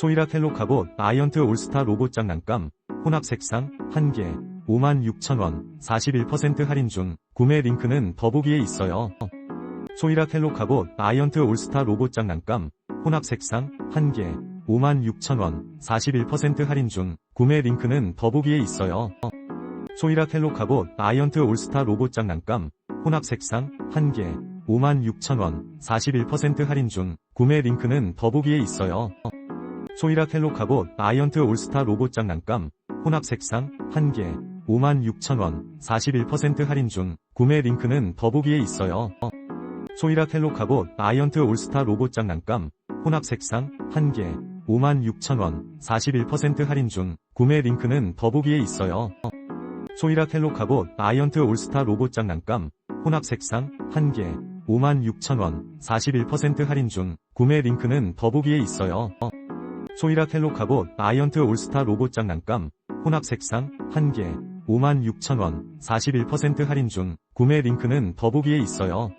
소이라 카봇 아이언트 올스타 로봇 장난감 혼합 색상 1개 56,000원 41% 할인 중 구매 링크는 더보기에 있어요. 소이라 카봇 아이언트 올스타 로봇 장난감 혼합 색상 1개 56,000원 41% 할인 중 구매 링크는 더보기에 있어요. 소이라 카봇 아이언트 올스타 로봇 장난감 혼합 색상 1개 56,000원 41% 할인 중 구매 링크는 더보기에 있어요. 소이라 카봇 아이언트 올스타 로봇 장난감 혼합 색상 1개 56,000원 41% 할인 중 구매 링크는 더보기에 있어요. 소이라 카봇 아이언트 올스타 로봇 장난감 혼합 색상 1개 56,000원 41% 할인 중 구매 링크는 더보기에 있어요. 소이라 카봇 아이언트 올스타 로봇 장난감 혼합 색상 1개 56,000원 41% 할인 중 구매 링크는 더보기에 있어요. 소이라 켈로 카봇 아이언트 올스타 로봇 장난감 혼합 색상 1개 56,000원 41% 할인 중 구매 링크는 더보기에 있어요.